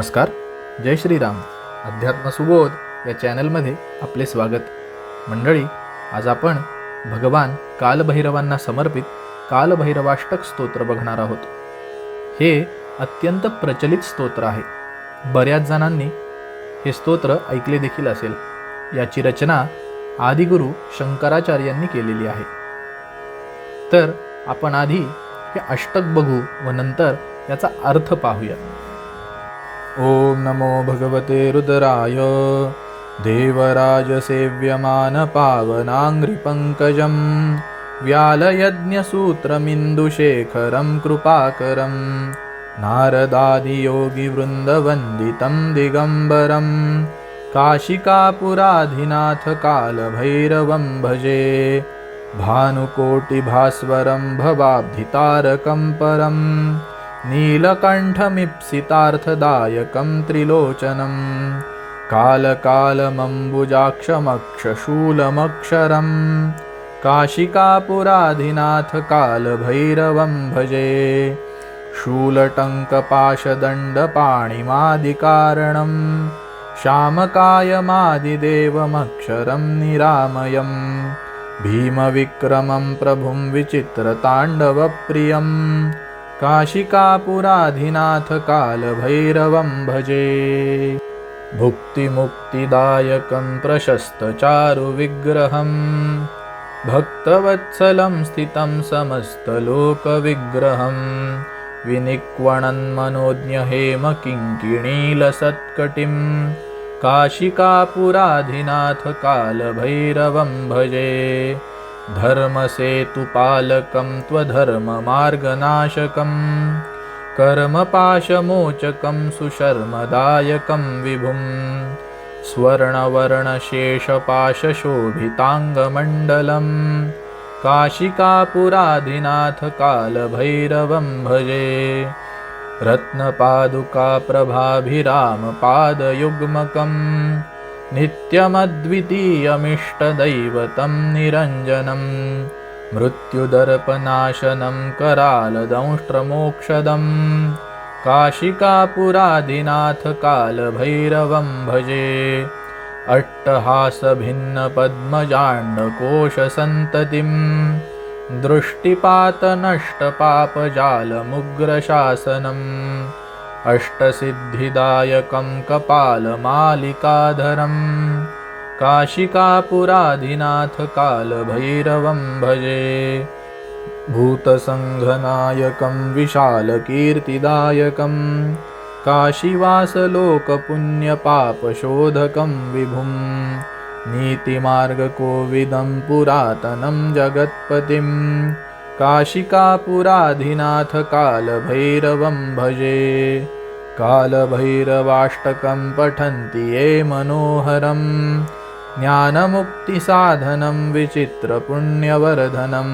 नमस्कार जय श्रीराम. अध्यात्म सुबोध या चॅनलमध्ये आपले स्वागत. मंडळी आज आपण भगवान कालभैरवांना समर्पित कालभैरवाष्टक स्तोत्र बघणार आहोत. हे अत्यंत प्रचलित स्तोत्र आहे. बऱ्याच जणांनी हे स्तोत्र ऐकले देखील असेल. याची रचना आदिगुरु शंकराचार्यांनी केलेली आहे. तर आपण आधी हे अष्टक बघू व नंतर याचा अर्थ पाहूया. ॐ नमो भगवते रुद्राय। देवराजसेव्यमानपावनाङ्घ्रिपङ्कजं व्यालयज्ञसूत्रमिन्दुशेखरं कृपाकरं नारदादियोगिवृन्दवन्दितं दिगम्बरं काशिकापुराधिनाथकालभैरवं भजे भानुकोटिभास्वरं भवाब्धितारकं परम् नीलकण्ठमीप्सितार्थदायकं त्रिलोचनं कालकालमम्बुजाक्षमक्षशूलमक्षरं काशिकापुराधिनाथकालभैरवं भजे शूलटङ्कपाशदण्डपाणिमादिकारणं श्यामकायमादिदेवमक्षरं निरामयं भीमविक्रमं प्रभुं विचित्रताण्डवप्रियम् काशिकापुराधिनाथकालभैरवं भजे। भुक्तिमुक्तिदायकं प्रशस्तचारुविग्रहं भक्तवत्सलं स्थितं समस्तलोकविग्रहं विनिक्वणन्मनोज्ञहेमकिङ्किणीलसत्कटिं काशिकापुराधिनाथकालभैरवं भजे धर्मसेतुपालकं त्वधर्ममार्गनाशकं कर्मपाशमोचकं सुशर्मदायकं विभुं स्वर्णवर्णशेषपाशशोभिताङ्गमण्डलं काशिकापुराधिनाथकालभैरवं भजे रत्नपादुकाप्रभाभिरामपादयुग्मकम् नित्यमद्वितीयमिष्टदैवतं निरञ्जनं मृत्युदर्पनाशनं करालदंष्ट्रमोक्षदं। काशिकापुरादिनाथकालभैरवं भजे अट्टहासभिन्नपद्मजाण्डकोशसन्ततिं। दृष्टिपातनष्टपापजालमुग्रशासनम् अष्टसिद्धिदायकं कपालमालिकाधरं काशिकापुराधिनाथकालभैरवं भजे भूतसङ्घनायकं विशालकीर्तिदायकं काशीवासलोकपुण्यपापशोधकं विभुं नीतिमार्गकोविदं पुरातनं जगत्पतिम् काशिकापुराधिनाथकालभैरवं भजे। कालभैरवाष्टकं पठन्ति ये मनोहरं ज्ञानमुक्तिसाधनं विचित्रपुण्यवर्धनं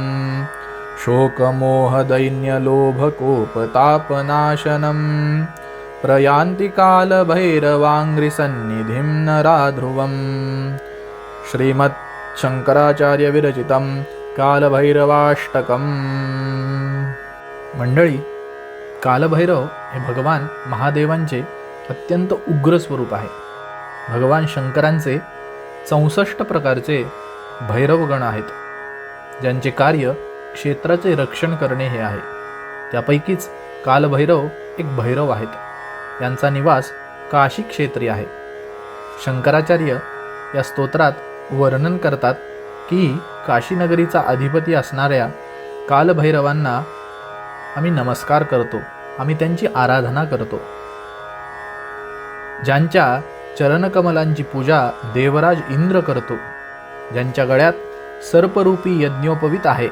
शोकमोहदैन्यलोभकोपतापनाशनं प्रयान्ति कालभैरवाङ्घ्रिसन्निधिं नराध्रुवम्। श्रीमत् शङ्कराचार्यविरचितं कालभैरवाष्टकम। मंडळी कालभैरव हे भगवान महादेवांचे अत्यंत उग्र स्वरूप आहे. भगवान शंकरांचे चौसष्ट प्रकारचे भैरवगण आहेत ज्यांचे कार्य क्षेत्राचे रक्षण करणे हे आहे. त्यापैकीच कालभैरव एक भैरव आहेत. यांचा निवास काशी क्षेत्री आहे. शंकराचार्य या स्तोत्रात वर्णन करतात की काशीनगरीचा अधिपती असणाऱ्या कालभैरवांना आम्ही नमस्कार करतो. आम्ही त्यांची आराधना करतो. ज्यांच्या चरणकमलांची पूजा देवराज इंद्र करतो ज्यांच्या गळ्यात सर्परूपी यज्ञोपवित आहे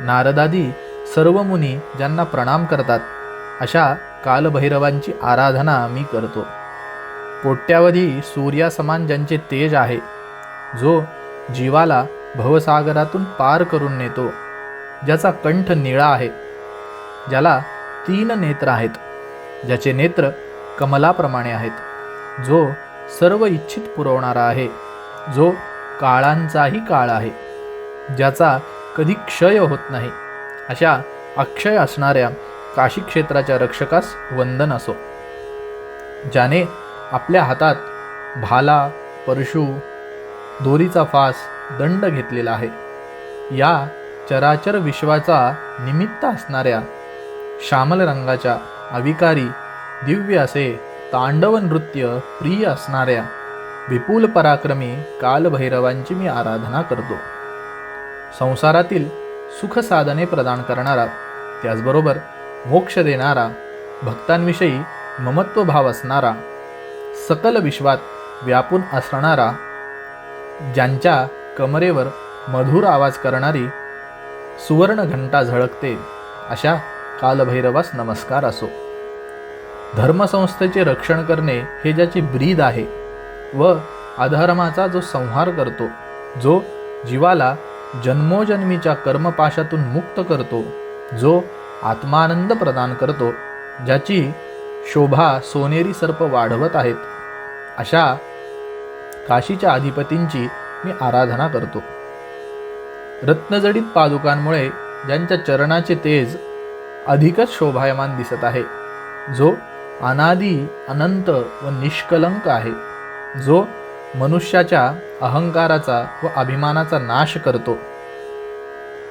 नारदादी सर्व मुनी ज्यांना प्रणाम करतात अशा कालभैरवांची आराधना मी करतो. कोट्यावधी सूर्यासमान ज्यांचे तेज आहे जो जीवाला भवसागरातून पार करून नेतो ज्याचा कंठ निळा आहे ज्याला तीन नेत्र आहेत ज्याचे नेत्र कमलाप्रमाणे आहेत जो सर्व इच्छित पुरवणारा आहे जो काळांचाही काळ आहे ज्याचा कधी क्षय होत नाही अशा अक्षय असणाऱ्या काशी क्षेत्राच्या रक्षकास वंदन असो ज्याने आपल्या हातात भाला परशु दोरीचा फास दंड घेतलेला आहे. या चराचर विश्वाचा निमित्त असणाऱ्या श्यामल रंगाच्या अविकारी दिव्य असे तांडव नृत्य प्रिय असणाऱ्या विपुल पराक्रमी कालभैरवांची मी आराधना करतो. संसारातील सुखसाधने प्रदान करणारा त्याचबरोबर मोक्ष देणारा भक्तांविषयी ममत्वभाव असणारा सकल विश्वात व्यापून असणारा ज्यांच्या कमरेवर मधुर आवाज करणारी सुवर्ण घंटा झळकते अशा कालभैरवास नमस्कार असो. धर्मसंस्थेचे रक्षण करणे हे ज्याची ब्रीद आहे व अधर्माचा जो संहार करतो जो जीवाला जन्मोजन्मीच्या कर्मपाशातून मुक्त करतो जो आत्मानंद प्रदान करतो ज्याची शोभा सोनेरी सर्प वाढवत आहेत अशा काशीच्या अधिपतींची मी आराधना करतो. रत्नजडित पादुकांमुळे ज्यांच्या चरणाचे तेज अधिकच शोभायमान दिसत आहे जो अनादी अनंत व निष्कलंक आहे जो मनुष्याच्या अहंकाराचा व अभिमानाचा नाश करतो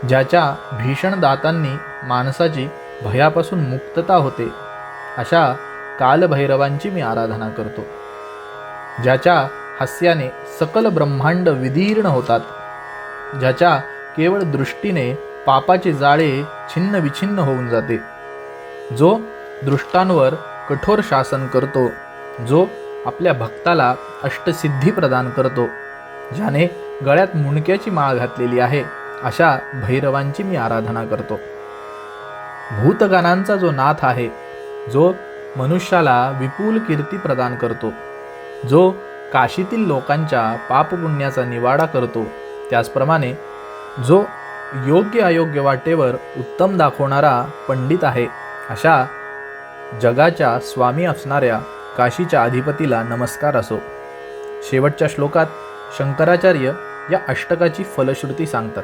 ज्याच्या भीषण दातांनी माणसाची भयापासून मुक्तता होते अशा कालभैरवांची मी आराधना करतो. ज्याच्या हास्याने सकल ब्रह्मांड विदीर्ण होतात ज्याच्या केवळ दृष्टीने पापाचे जाळे छिन्न विछिन्न होऊन जाते. जो दृष्टांवर कठोर शासन करतो जो आपल्या भक्ताला अष्टसिद्धी प्रदान करतो ज्याने गळ्यात मुंडक्याची माळ घातलेली आहे अशा भैरवांची मी आराधना करतो. भूतगानांचा जो नाथ आहे जो मनुष्याला विपुल कीर्ती प्रदान करतो जो काशीतील लोकांच्या पापपुण्याचा निवाडा करतो. त्याचप्रमाणे जो योग्य अयोग्य वाटेवर उत्तम दाखवणारा पंडित आहे अशा जगाच्या स्वामी असणाऱ्या काशीच्या अधिपतीला नमस्कार असो. शेवटच्या श्लोकात शंकराचार्य या अष्टकाची फलश्रुती सांगतात.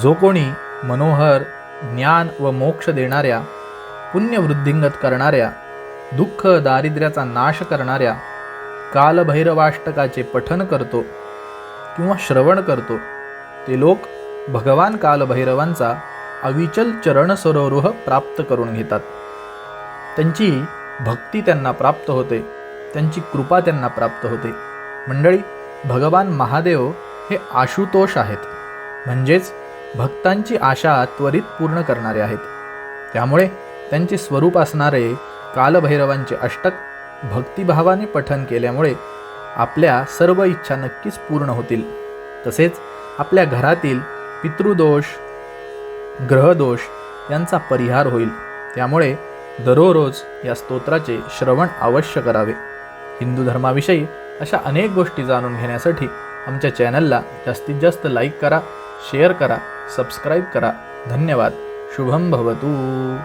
जो कोणी मनोहर ज्ञान व मोक्ष देणाऱ्या पुण्यवृद्धिंगत करणाऱ्या दुःख दारिद्र्याचा नाश करणाऱ्या कालभैरवाष्टकाचे पठन करतो किंवा श्रवण करतो ते लोक भगवान कालभैरवांचा अविचल चरण सरोरोह प्राप्त करून घेतात. त्यांची भक्ती त्यांना प्राप्त होते त्यांची कृपा त्यांना प्राप्त होते. मंडळी भगवान महादेव हे आशुतोष आहेत. म्हणजेच भक्तांची आशा त्वरित पूर्ण करणारे आहेत. त्यामुळे त्यांचे स्वरूप असणारे कालभैरवांचे अष्टक भक्तिभावाने पठन केल्यामुळे आपल्या सर्व इच्छा नक्कीच पूर्ण होतील. तसेच आपल्या घरातील पितृदोष ग्रहदोष यांचा परिहार होईल. त्यामुळे दररोज या स्तोत्राचे श्रवण अवश्य करावे. हिंदू धर्माविषयी अशा अनेक गोष्टी जाणून घेण्यासाठी आमच्या चॅनलला जास्तीत जास्त लाईक करा शेअर करा सबस्क्राईब करा. धन्यवाद. शुभम भवतू.